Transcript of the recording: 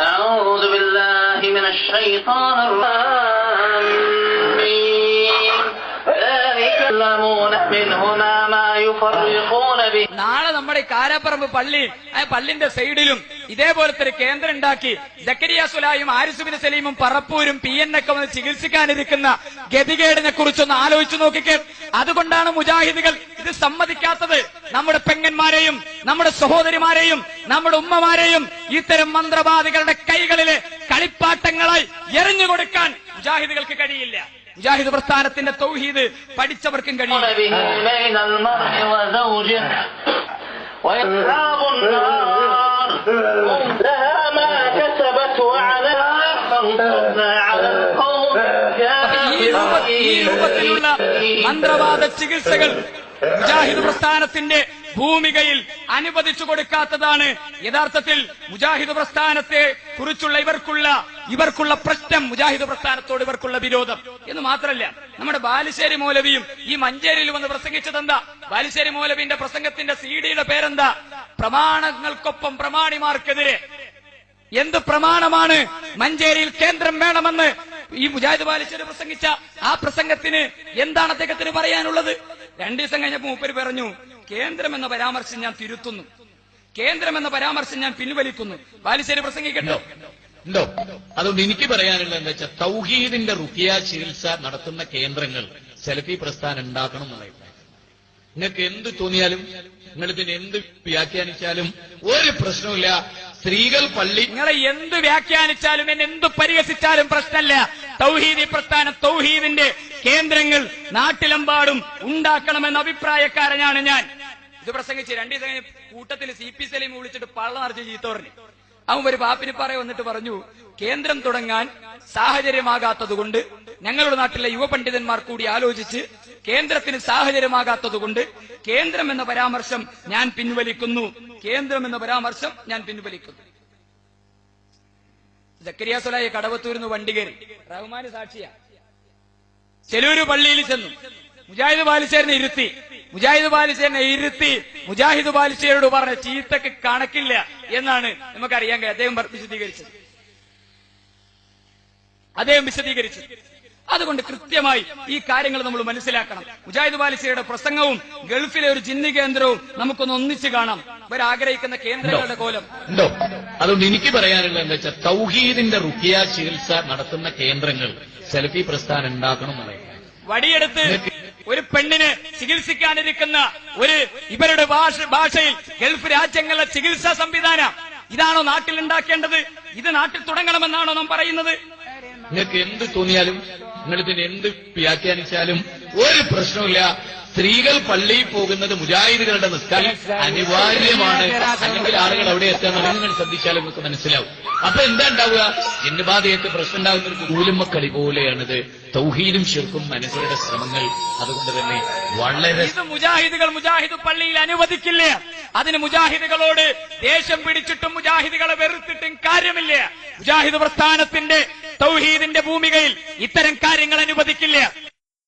أعوذ بالله من الشيطان الرجيم. ذلك يعلمون يفرقون به നാളെ നമ്മുടെ കാരാപ്പറമ്പ് പള്ളി ആ പള്ളിന്റെ സൈഡിലും ഇതേപോലത്തെ ഒരു കേന്ദ്രം ഉണ്ടാക്കി ജക്കരിയ സുലായും ആരിസുബിന് സലീമും പറപ്പൂരും പി എൻ ഒക്കെ വന്ന് ചികിത്സിക്കാനിരിക്കുന്ന ഗതികേടിനെ കുറിച്ചൊന്ന് ആലോചിച്ചു നോക്കിക്കേ. അതുകൊണ്ടാണ് മുജാഹിദുകൾ ഇത് സമ്മതിക്കാത്തത്. നമ്മുടെ പെങ്ങന്മാരെയും നമ്മുടെ സഹോദരിമാരെയും നമ്മുടെ ഉമ്മമാരെയും ഇത്തരം മന്ത്രവാദികളുടെ കൈകളിലെ കളിപ്പാട്ടങ്ങളായി എറിഞ്ഞു കൊടുക്കാൻ മുജാഹിദുകൾക്ക് കഴിയില്ല. മുജാഹിദ് പ്രസ്ഥാനത്തിന്റെ തൗഹീദ് പഠിച്ചവർക്കും കഴിയും. ഈ രൂപത്തിലുള്ള മന്ത്രവാദ ചികിത്സകൾ മുജാഹിദ് പ്രസ്ഥാനത്തിന്റെ ഭൂമികയിൽ അനുവദിച്ചു കൊടുക്കാത്തതാണ്. യഥാർത്ഥത്തിൽ മുജാഹിദ് പ്രസ്ഥാനത്തെ കുറിച്ചുള്ള ഇവർക്കുള്ള ഇവർക്കുള്ള പ്രശ്നം മുജാഹിദ് പ്രസ്ഥാനത്തോട് ഇവർക്കുള്ള വിരോധം. എന്ന് മാത്രമല്ല നമ്മുടെ ബാലുശ്ശേരി മൗലവിയും ഈ മഞ്ചേരിയിൽ വന്ന് പ്രസംഗിച്ചതെന്താ ബാലുശ്ശേരി മൗലവിന്റെ പ്രസംഗത്തിന്റെ സി ഡിയുടെ പേരെന്താ? പ്രമാണങ്ങൾക്കൊപ്പം പ്രമാണിമാർക്കെതിരെ. എന്ത് പ്രമാണമാണ്? മഞ്ചേരിയിൽ കേന്ദ്രം വേണമെന്ന് ഈ മുജാഹിദ് ബാലിശ്ശേരി പ്രസംഗിച്ച ആ പ്രസംഗത്തിന് എന്താണ് അദ്ദേഹത്തിന് പറയാനുള്ളത്? രണ്ടു ദിവസം കഴിഞ്ഞപ്പോ മൂപ്പര് പറഞ്ഞു കേന്ദ്രം എന്ന പരാമർശം ഞാൻ തിരുത്തുന്നു. കേന്ദ്രം എന്ന പരാമർശം ഞാൻ പിൻവലിക്കുന്നു. ബാലിശ്ശേരി പ്രസംഗിക്കട്ടോ? ഉണ്ടോ? അതുകൊണ്ട് എനിക്ക് പറയാനുള്ളത് എന്താ വെച്ചാൽ തൗഹീദിന്റെ റുക്കിയ ചികിത്സ നടത്തുന്ന കേന്ദ്രങ്ങൾ സെലഫി പ്രസ്ഥാനം ഉണ്ടാക്കണം എന്നുള്ള നിങ്ങൾക്ക് എന്ത് തോന്നിയാലും നിങ്ങൾ ഇതിന് എന്ത് വ്യാഖ്യാനിച്ചാലും ഒരു പ്രശ്നമില്ല സ്ത്രീകൾ പള്ളി നിങ്ങളെ എന്ത് വ്യാഖ്യാനിച്ചാലും എന്നെ എന്ത് പരിഹസിച്ചാലും പ്രശ്നമല്ല. തൗഹീദി പ്രസ്ഥാനം തൗഹീദിന്റെ കേന്ദ്രങ്ങൾ നാട്ടിലെമ്പാടും ഉണ്ടാക്കണമെന്ന അഭിപ്രായക്കാരനാണ് ഞാൻ. ഇത് പ്രസംഗിച്ച് രണ്ടു ദിവസം കഴിഞ്ഞ് കൂട്ടത്തിൽ സി പി സലീം വിളിച്ചിട്ട് പള്ള നിറച്ച് ചീത്തോറിന് അവൻ ഒരു പാപ്പിന് പറ വന്നിട്ട് പറഞ്ഞു കേന്ദ്രം തുടങ്ങാൻ സാഹചര്യമാകാത്തതുകൊണ്ട് ഞങ്ങളുടെ നാട്ടിലെ യുവപണ്ഡിതന്മാർ കൂടി ആലോചിച്ച് കേന്ദ്രത്തിന് സാഹചര്യമാകാത്തതുകൊണ്ട് കേന്ദ്രം എന്ന പരാമർശം ഞാൻ പിൻവലിക്കുന്നു. കേന്ദ്രം എന്ന പരാമർശം ഞാൻ പിൻവലിക്കുന്നു. ജക്കരിയ സുലായി കടവത്തൂരിന്ന് വണ്ടി കയറി. റഹ്മാന് സാക്ഷിയ. ചെലൂര് പള്ളിയിൽ ചെന്നു. മുജാഹിദ് ബാലിശ്ശേരിനെ ഇരുത്തി. മുജാഹിദ് ബാലിശ്ശേരിനെ ഇരുത്തി മുജാഹിദ് ബാലിശ്ശേരിയോട് പറഞ്ഞ ചീത്തക്ക് കണക്കില്ല എന്നാണ് നമുക്കറിയാൻ കഴിയും അദ്ദേഹം വിശദീകരിച്ചത്. അദ്ദേഹം വിശദീകരിച്ചത്. അതുകൊണ്ട് കൃത്യമായി ഈ കാര്യങ്ങൾ നമ്മൾ മനസ്സിലാക്കണം. മുജാഹിദ് ബാലിശ്ശേരിയുടെ പ്രസംഗവും ഗൾഫിലെ ഒരു ജിന്നി കേന്ദ്രവും നമുക്കൊന്ന് ഒന്നിച്ചു കാണാം. ഇവരാഗ്രഹിക്കുന്ന കേന്ദ്രങ്ങളുടെ കോലം. ഉണ്ടോ? അതുകൊണ്ട് എനിക്ക് പറയാനുള്ളത് എന്താ വെച്ചാൽ തൗഹീദിന്റെ റുക്കിയ ചികിത്സ നടത്തുന്ന കേന്ദ്രങ്ങൾ സെൽഫി പ്രസ്ഥാനം ഉണ്ടാക്കണം വടിയെടുത്ത് ഒരു പെണ്ണിന് ചികിത്സിക്കാനിരിക്കുന്ന ഒരു ഇവരുടെ ഭാഷ ഭാഷയിൽ ഗൾഫ് രാജ്യങ്ങളിലെ ചികിത്സാ സംവിധാനം. ഇതാണോ നാട്ടിൽ ഉണ്ടാക്കേണ്ടത് ഇത് നാട്ടിൽ തുടങ്ങണമെന്നാണോ നാം പറയുന്നത്? നിങ്ങൾക്ക് എന്ത് തോന്നിയാലും നിങ്ങൾ ഇതിന് എന്ത് വ്യാഖ്യാനിച്ചാലും ഒരു പ്രശ്നമില്ല സ്ത്രീകൾ പള്ളിയിൽ പോകുന്നത് മുജാഹിദുകളുടെ നിസ്കാരം അനിവാര്യമാണ്. അല്ലെങ്കിൽ ആളുകൾ അവിടെ എത്താൻ നിങ്ങൾ ശ്രദ്ധിച്ചാൽ നിങ്ങൾക്ക് മനസ്സിലാവും. അപ്പൊ എന്താ ഉണ്ടാവുക? ജിന്നുബാധയത്ത് പ്രശ്നം ഉണ്ടാകുന്ന ഒരു കൂലുമ്മക്കളി പോലെയാണിത്. തൗഹീദും ശിർക്കും മനുഷ്യരുടെ ശ്രമങ്ങൾ അതുകൊണ്ട് തന്നെ വളരെ മുജാഹിദുകൾ മുജാഹിദ് പള്ളിയിൽ അനുവദിക്കില്ല. അതിന് മുജാഹിദുകളോട് ദേഷ്യം പിടിച്ചിട്ടും മുജാഹിദുകളെ വെറുത്തിട്ടും കാര്യമില്ല. മുജാഹിദ് പ്രസ്ഥാനത്തിന്റെ തൗഹീദിന്റെ ഭൂമികയിൽ ഇത്തരം കാര്യങ്ങൾ അനുവദിക്കില്ല.